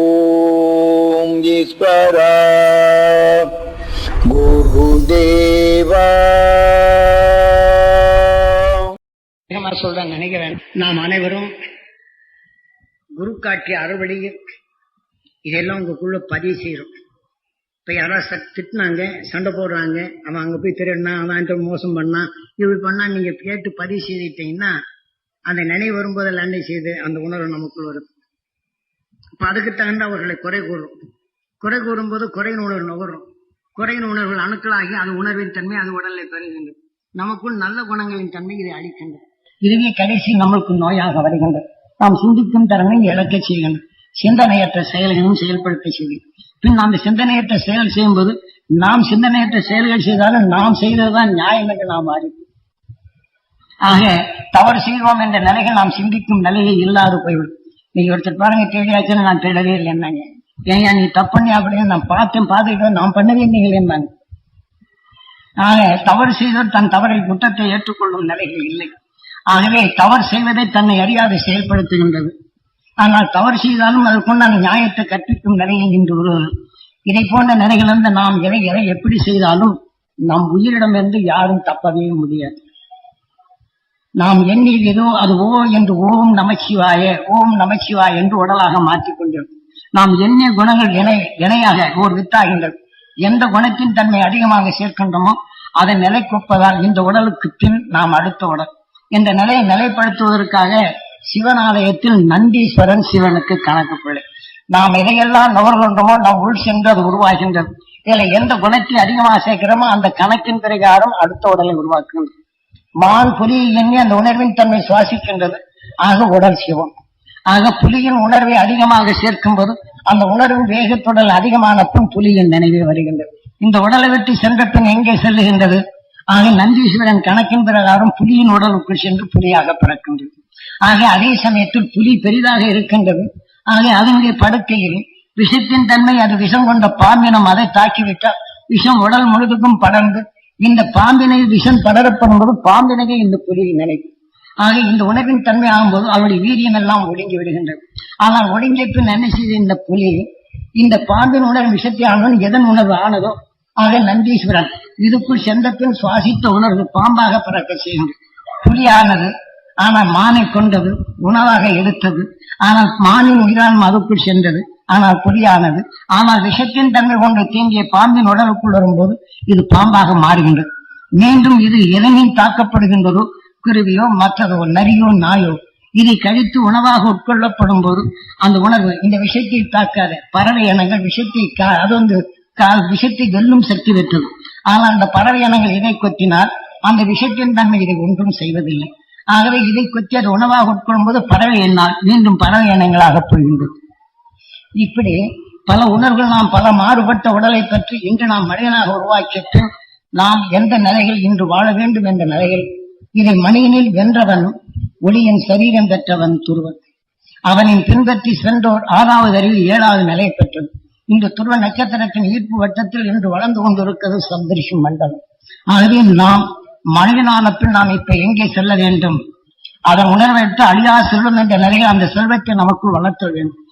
ஓம் ஈஸ்வரா. குருதேவா. சொல்றேன் நினைக்க நாம் அனைவரும் குரு காட்டிய அறுவடையில் இதெல்லாம் உங்களுக்குள்ள பதிவு செய்யறோம் இப்ப யாராவது ச- திட்டுனாங்க சண்டை போடுறாங்க அவன் அங்க போய் திருடினா அவன் மோசம் பண்ணான் இப்படி பண்ணா நீங்க கேட்டு பதிவு செய்துட்டீங்கன்னா அந்த நினைவு வரும்போது அண்டை செய்து அந்த உணர்வு நமக்குள் வரும். இப்ப அதுக்கு தகுந்த அவர்களை குறை கூறும். குறை கூறும்போது குறையின் உணர்வு நுகரும். குறையின் உணர்வுகள் அணுக்களாகி அது உணர்வின் தன்மை அது உடலை பெறுகின்றது. நமக்குள் நல்ல குணங்களின் தன்மை இதை அளிக்கின்றது. இதுவே கடைசி நம்மளுக்கு நோயாக வருகின்றது. நாம் சிந்திக்கும் திறனை இழக்க செய்கின்றது. சிந்தனையற்ற செயல்களும் செயல்படுத்த செய்யும். பின் அந்த சிந்தனையற்ற செயல் செய்யும்போது நாம் சிந்தனையற்ற செயல்கள் செய்தாலும் நாம் செய்ததுதான் நியாயம் என்று நாம் அறிவோம் ஆக தவறு செய்வோம் என்ற நிலைகள் நாம் சிந்திக்கும் நிலையே இல்லாது போய்விடும். நீங்க ஒருத்தர் பாருங்க தேடியாச்சுன்னு நான் தேடவே இல்லை என்னங்க. ஏன் நீ தப்பண்ணி அப்படின்னு நான் பார்த்தேன் பார்த்துக்கிட்டோம் நான் பண்ணவே இல்லை என்னங்க. ஆக தவறு செய்தோம் தன் தவறை குற்றத்தை ஏற்றுக்கொள்ளும் நிலைகள் இல்லை. ஆகவே தவறு செய்வதை தன்னை அறியாது செயல்படுத்துகின்றது. ஆனால் தவறு செய்தாலும் அதற்குண்டான நியாயத்தை கற்பிக்கும் நிலையில் இன்று வருவது இதை போன்ற நிலைகளிலிருந்து நாம் எதை எதை எப்படி செய்தாலும் நம் உயிரிடமிருந்து யாரும் தப்பவே முடியாது. நாம் எண்ணியதோ அது ஓ என்று ஓம் நமச்சிவாய ஓம் நமச்சிவாய என்று உடலாக மாற்றிக்கொண்டோம் நாம் எண்ணிய குணங்கள் இணை இணையாக ஓர் வித்தாகின்றது எந்த குணத்தின் தன்மை அதிகமாக சேர்க்கின்றோமோ அதை நிலைக்கொப்பதால் இந்த உடலுக்கு பின் நாம் அடுத்த உடல். இந்த நிலையை நிலைப்படுத்துவதற்காக சிவனாலயத்தில் நந்தீஸ்வரன் சிவனுக்கு கணக்கு பிள்ளை. நாம் எதையெல்லாம் நுகர்கின்றோமோ நாம் உள் சென்று அது உருவாகின்றது. இதுல எந்த குணத்தை அதிகமாக சேர்க்கிறோமோ அந்த கணக்கின் பிரகாரம் அடுத்த உடலை உருவாக்குகின்றது. மான் புலி எண்ணி அந்த உணர்வின் தன்மை சுவாசிக்கின்றது. ஆக உடல் சிவம். ஆக புலியின் உணர்வை அதிகமாக சேர்க்கும் போது அந்த உணர்வின் வேகத்துடன் அதிகமான பின் புலியின் நினைவே வருகின்றது. இந்த உடலை விட்டு சென்ற பின் எங்கே செல்லுகின்றது? ஆக நந்தீஸ்வரன் கணக்கின் பிரகாரம் புலியின் உடலுக்குள் சென்று புலியாக பிறக்கின்றது. ஆக அதே சமயத்தில் புலி பெரிதாக இருக்கின்றது. ஆக அதனுடைய படுக்கையில் விஷத்தின் தன்மை அது விஷம் கொண்ட பாம்பினம் அதை தாக்கிவிட்டால் விஷம் உடல் முழுதுக்கும் படர்ந்து இந்த பாம்பினை விஷம் படரப்படும் போது பாம்பினையே இந்த புலியை நினைக்கும். ஆக இந்த உணவின் தன்மை ஆகும்போது அவருடைய வீரியம் எல்லாம் ஒடுங்கி விடுகின்றது. ஆனால் ஒடுங்கிய பின் என்ன செய்த இந்த புலி? இந்த பாம்பின் உணர்வு விஷத்தை ஆனவன் எதன் உணர்வு ஆனதோ? ஆக நந்தீஸ்வரன் இதுக்குள் சென்ற பின் சுவாசித்த உணர்வு பாம்பாக பிறக்க செய்கின்றது. புலியானது ஆனால் மானை கொண்டது உணவாக எடுத்தது. ஆனால் மானின் உயிரான் மதுக்குள் சென்றது. ஆனால் புலியானது ஆனால் விஷத்தின் தன்மை கொண்டு தீங்கிய பாம்பின் உடலுக்குள் வரும்போது இது பாம்பாக மாறுகின்றது. மீண்டும் இது எதனில் தாக்கப்படுகின்றதோ குருவியோ மற்றதோ நரியோ நாயோ இதை கழித்து உணவாக உட்கொள்ளப்படும் போது அந்த உணர்வு இந்த விஷத்தை தாக்காத பறவை இனங்கள் விஷத்தை கா- அது வந்து விஷத்தை வெல்லும் சக்தி பெற்றது. ஆனால் அந்த பறவை இனங்கள் இதை கொத்தினால் அந்த விஷத்தின் தன்மை இதை ஒன்றும் செய்வதில்லை. ஆகவே இதை கொத்தி அது உணவாக உட்கொள்ளும் போது பறவை எண்ணால் மீண்டும் பறவை எண்ணங்களாக போகின்றது. இப்படி பல உணர்வுகள் நாம் பல மாறுபட்ட உடலை பற்றி இன்று நாம் மனிதனாக உருவாக்கிட்டு நாம் எந்த நிலையில் இன்று வாழ வேண்டும் என்ற நிலையில் இதை மனிதனில் வென்றவன் ஒளியின் சரீரம் பெற்றவன் துருவன். அவனின் பின்பற்றி சென்றோர் ஆறாவது அறிவு ஏழாவது நிலை பெற்றது. இந்த துருவ நட்சத்திரத்தின் ஈர்ப்பு வட்டத்தில் இன்று வளர்ந்து கொண்டிருக்கிறது சந்தரிஷி மண்டலம். ஆகவே நாம் மனிதனான நாம் இப்ப எங்கே செல்ல வேண்டும்? அதன் உணர்வை அழியா செல்வம் என்ற நிலையில் அந்த செல்வத்தை நமக்குள் வளர்த்த வேண்டும்.